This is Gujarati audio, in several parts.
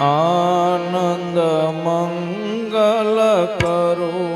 આનંદ મંગલ કરું.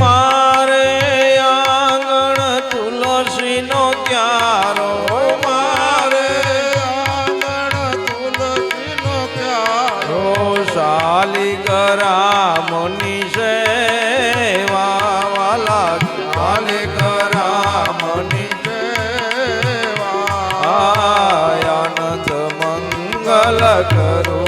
મારે આંગણ તુલસીનો ક્યારો મારે આંગણ તુલસીનો પ્યારો શાલી કરામની સેવા વાલા શાલી આનંદ મંગલ કરો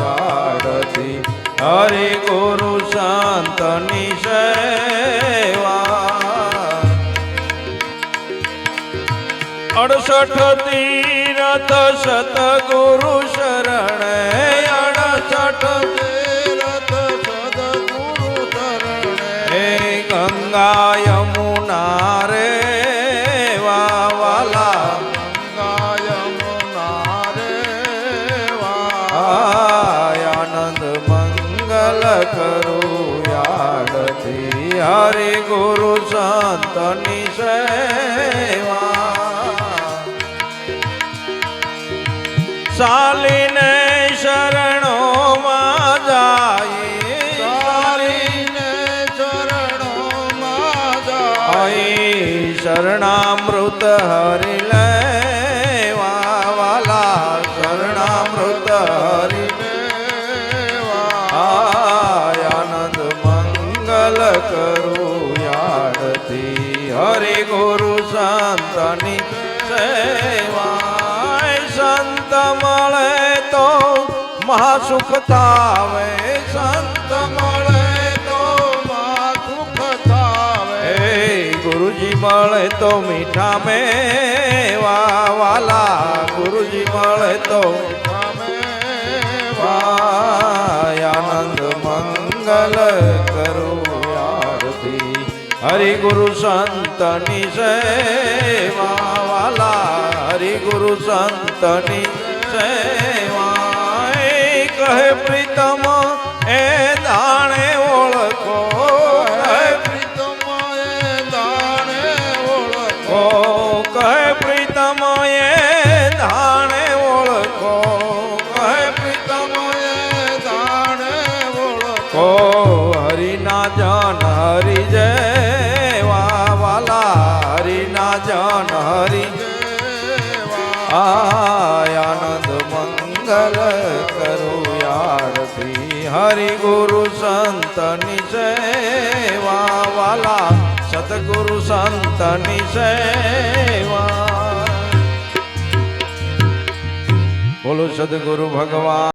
યારથી. હરિ ગુરુ સંતની સેવા. અડસઠ તીરથ સતગુરુ શરણ અડસઠ કરું યાદથી હરે ગુરુ સંતની સેવા ચાલીને શરણોમાં જાય ચાલીને ચરણોમાં જાય શરણામૃત હરિ થાવે, સંત મળે તો માં હે ગુરુજી મળે તો મીઠા મેવા વાલા. ગુરુજી મળે તો આનંદ મંગલ કરો આરતી. હરિ ગુરુ સંતની સેવા વાલા. હરિ ગુરુ સંતની સેવા કહે પ્રીતમ મંગલ કરું યારથી હરિ ગુરુ સંતની સેવા વાલા સતગુરુ સંતની સેવા બોલો સદગુરુ ભગવાન.